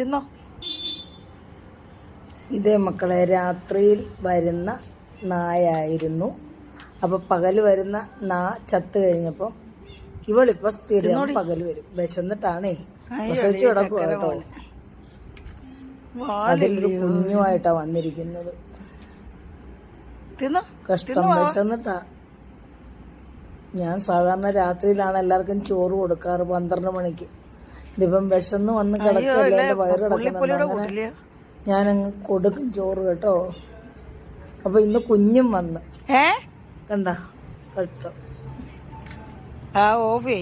തിന്നോ? ഇതേ മക്കളെ രാത്രിയിൽ വരുന്ന നായായിരുന്നു. അപ്പൊ പകൽ വരുന്ന നാ ചത്തു കഴിഞ്ഞപ്പം ഇവളിപ്പോ സ്ഥിരം പകൽ വരും. വിശന്നിട്ടാണേ. പ്രസവിച്ചു കിടക്കുക കേട്ടോ അതിലൊരു കുഞ്ഞുമായിട്ടാ വന്നിരിക്കുന്നത്. കഷ്ടം. വിശന്നിട്ടാ. ഞാൻ സാധാരണ രാത്രിയിലാണ് എല്ലാവർക്കും ചോറ് കൊടുക്കാറ് പന്ത്രണ്ട് മണിക്ക്. ഇതിപ്പം വിശന്ന് വന്ന് കിടക്കല്ലേ എന്റെ വയറ് കൂട്ടില്ല ഞാനങ്ങ് കൊടുക്കും ചോറ് കേട്ടോ. അപ്പൊ ഇന്ന് കുഞ്ഞും വന്ന്. ഏ? കണ്ട കേട്ടോ ആ ഓഫ്.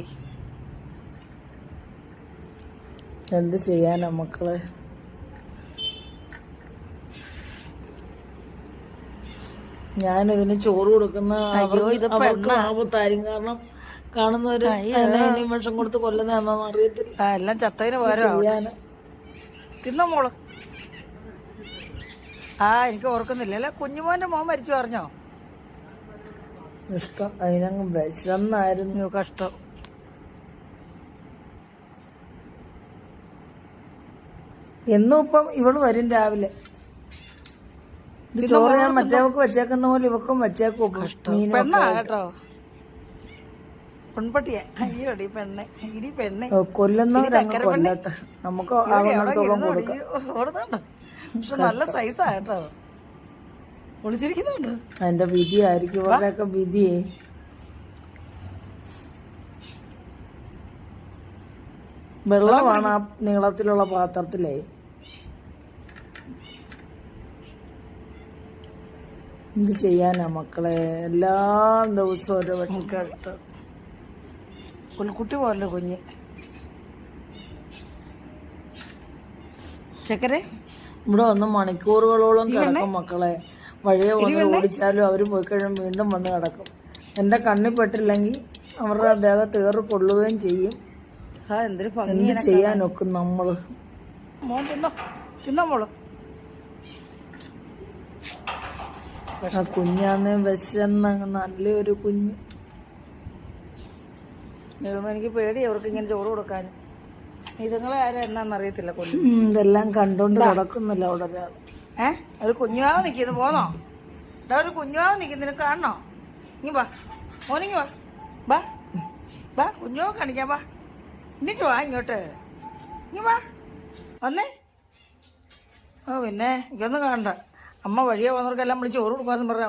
എന്ത് ചെയ്യാനാ മക്കളെ? ഞാനിതിന് ചോറ് കൊടുക്കുന്ന ആപത്തായിരിക്കും. കാരണം കാണുന്നവര് വിഷം കൊടുത്ത് കൊല്ലുന്നതാണെന്ന് അറിയത്തില്ല. എല്ലാം ചത്തതിന് തിന്ന തിന്നോ മോൾ? ആ എനിക്ക് ഓർക്കുന്നില്ല. അല്ല കുഞ്ഞുമോന്റെ മോൻ മരിച്ചു പറഞ്ഞോ? ഇഷ്ടം. അതിനങ്ങ് വിശന്നായിരുന്നു. കഷ്ടം. എന്നും ഇപ്പം ഇവൾ വരും രാവിലെ. ചോറ് ഞാൻ മറ്റേവക്ക് വെച്ചേക്കുന്ന പോലെ ഇവക്കും വെച്ചേക്കും കേട്ടോ. പെൺപട്ടിയാ. അയ്യോ ഇടി പെണ്ണെ. ഇടി പെണ്ണെ. കൊല്ലുന്നവരങ്ങ് കൊല്ലട്ടെ. നമുക്ക് ആവുന്നിടത്തോളം കൊടുക്കാം. ഓടുന്നുണ്ട്? പക്ഷെ നല്ല സൈസാ കേട്ടോ ഒളിച്ചിരിക്കുന്നുണ്ട്? അതിന്റെ വിധിയായിരിക്കും ഇവരുടെയൊക്കെ വിധിയെ വെള്ളമാണ് ആ നീളത്തിലുള്ള പാത്രത്തിലേ. എന്ത് ചെയ്യാനാ മക്കളെ. എല്ലാ ദിവസവും ഒരു പുൽക്കുട്ടി പോലെ കുഞ്ഞ്? ചക്കരെ? ഇവിടെ വന്ന് മണിക്കൂറുകളോളം കിടക്കും മക്കളെ. വഴിയെ വന്ന് ഓടിച്ചാലും അവർ പോയി കഴിയുമ്പോൾ വീണ്ടും വന്ന് കിടക്കും. എന്റെ കണ്ണിൽ പെട്ടില്ലെങ്കിൽ അവരുടെ അദ്ദേഹം തീർ കൊള്ളുകയും ചെയ്യും. എന്ത് ചെയ്യാനൊക്കെ നമ്മൾ? മോൻ തിന്നോ? തിന്നോ മോൾ? ആ കുഞ്ഞാന്ന് വിശന്ന നല്ലൊരു കുഞ്ഞ്. ദൈവമേ, എനിക്ക് പേടി അവർക്ക് ഇങ്ങനെ ചോറ് കൊടുക്കാൻ. ഇതുങ്ങളെ ആരും എന്നാന്ന് അറിയത്തില്ല കൊല്ലം ഇതെല്ലാം കണ്ടോണ്ട് നടക്കുന്നില്ല അവിടെ ഏ? ഒരു കുഞ്ഞുവാവ് നിൽക്കുന്നു പോന്നോ? ഇതാ ഒരു കുഞ്ഞുവാവ് നിൽക്കുന്നു കാണണോ? ഇനി വാ. മോനിങ്ങി വാ. വാ. വാ കുഞ്ഞുവാവ് കാണിക്കാം വാ. എന്നിട്ട് വാ ഇങ്ങോട്ട്. ഇനി വാ. വന്നേ. ഓ പിന്നെ എനിക്കൊന്നും കാണണ്ട. അമ്മ വഴിയെ വന്നവർക്കെല്ലാം വിളിച്ച് ചോറ് കൊടുക്കാന്ന് പറഞ്ഞ